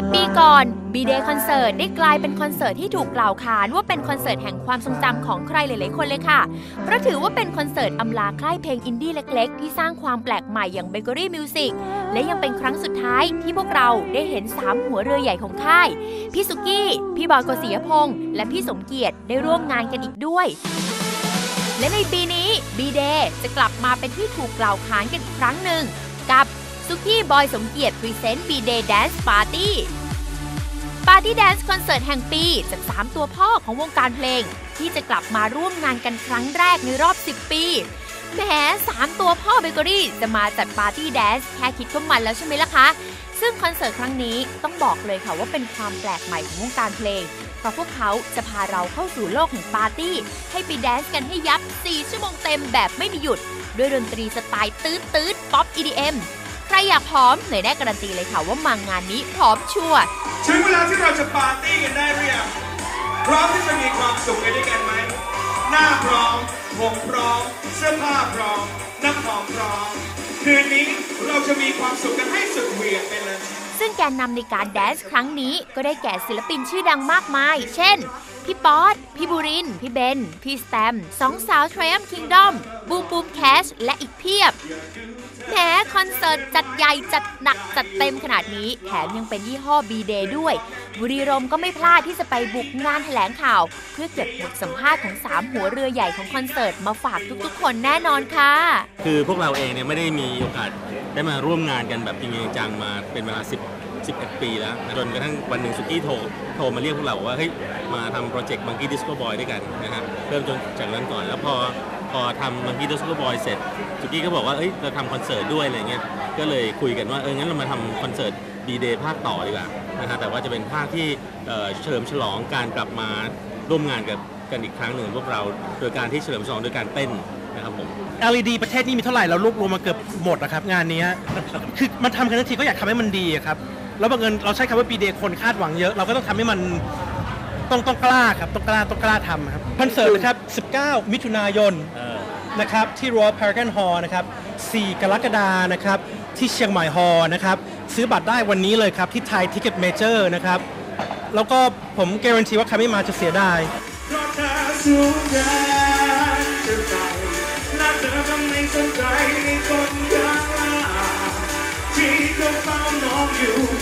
10 ปีก่อน B Day Concert ได้กลายเป็นคอนเสิร์ตที่ถูกกล่าวขานว่าเป็นคอนเสิร์ตแห่งความทรงจำของใครหลายๆคนเลยค่ะ เพราะถือว่าเป็นคอนเสิร์ตอำลาค่ายเพลงอินดี้เล็ก ๆ ที่สร้างความแปลกใหม่อย่าง Bakery Music และยังเป็นครั้งสุดท้ายที่พวกเราได้เห็น 3 หัวเรือใหญ่ของค่าย พี่สุกี้ พี่บอยโกศิยพงษ์และพี่สมเกียรติได้ร่วมงานกันอีกด้วยและในปีนี้ B Day จะกลับมาเป็นที่ถูกกล่าวขานกันอีกครั้งหนึ่งกับ ซุกี้บอยสมเกียรติพรีเซนต์ B Day Dance Party ปาร์ตี้แดนซ์คอนเสิร์ตแห่งปี จาก 3 ตัวพ่อของวงการเพลง ที่จะกลับมาร่วมงานกันครั้งแรกในรอบ 10 ปีแหม3ตัวพ่อเบเกอรี่จะมาจัดปาร์ตี้แดนซ์แค่คิดก็มันแล้วใช่ไหมล่ะคะ ซึ่งคอนเสิร์ตครั้งนี้ต้องบอกเลยค่ะว่าเป็นความแปลกใหม่ของวงการเพลง เพราะพวกเขาจะพาเราเข้าสู่โลกแห่งปาร์ตี้ ให้ไปแดนซ์กันให้ยับ 4 ชั่วโมงเต็มแบบไม่มีหยุด ด้วยดนตรีสไตล์ตืดตืดป๊อป EDM ใครอยากผอมหน่อยได้การันตีเลยค่ะว่ามางานนี้ผอมชัวร์ถึงเวลาที่เราจะปาร์ตี้กันได้หรือยังพร้อมที่จะมีความสุขกันด้วยกันไหมหน้าพร้อมผมพร้อม เสื้อผ้าพร้อมน้ำหอมพร้อม คืนนี้เราจะมีความสุขกันให้สุดเหวี่ยงไปเลย ซึ่งแกนนำในการแดนซ์ครั้งนี้ก็ได้แก่ศิลปินชื่อดังมากมาย เช่น พี่ป๊อตพี่บูริน พี่เบน พี่สแตม สองสาว Triumph Kingdom บูมบูมแคชและอีกเพียบ แหมคอนเสิร์ตจัดใหญ่จัดหนักจัดเต็มขนาดนี้ แถมยังเป็นยี่ห้อ B Day ด้วย บุรีรมก็ไม่พลาดที่จะไปบุกงานแถลงข่าว เพื่อเก็บบทสัมภาษณ์ของ 3 หัวเรือใหญ่ของคอนเสิร์ตมาฝากทุกๆ คนแน่นอนค่ะ คือพวกเราเองเนี่ยไม่ได้มีโอกาสได้มาร่วมงานกันแบบจริงจังมาเป็นเวลา 10 11 ปีแล้วจนกระทั่งวันหนึ่งสุกี้โทรโทรมาเรียกพวกเราว่าเฮ้ยมาทำโปรเจกต์ Monkey Disco Boy ด้วยกันนะฮะเริ่มจนจากนั้นก่อนแล้วพอ พอทำ Monkey Disco Boy เสร็จสุกี้ก็บอกว่าเอ้ยเราทำคอนเสิร์ตด้วยอะไรเงี้ยก็เลยคุยกันว่าเอองั้นเรามาทำคอนเสิร์ต B Day ภาคต่อดีกว่านะฮะแต่ว่าจะเป็นภาคที่เฉลิมฉลองการกลับมาร่วมงานกับกันอีกครั้งหนึ่งพวกเราโดยการที่เฉลิมฉลองโดยการเต้นนะครับผม LED ประเทศนี้มีเท่าไหร่เรารวบรวมมาเกือบหมดนะครับงานนี้คือมันทำกันทั้งทีก็อยากทำให้มันดีครับแล้วบังเอิญเราใช้คำว่าปีเดย์คนคาดหวังเยอะ เราก็ต้องทำให้มัน ต้องต้องกล้าครับต้องกล้าต้องกล้าทำครับคอนเสิร์ตนะครับ 19 มิถุนายนนะครับที่ Royal Paragon Hall นะครับ 4 กรกฎานะครับที่เชียงใหม่ฮอลล์นะครับซื้อบัตรได้วันนี้เลยครับที่ไทยทิกเก็ตเมเจอร์นะครับ แล้วก็ผมการันตีว่าใครไม่มาจะเสียดายเพราะเธอสู้กันจะไปและเธอก็ไม่สนใจในคนข้างหลังที่เขาเฝ้ามองอยู่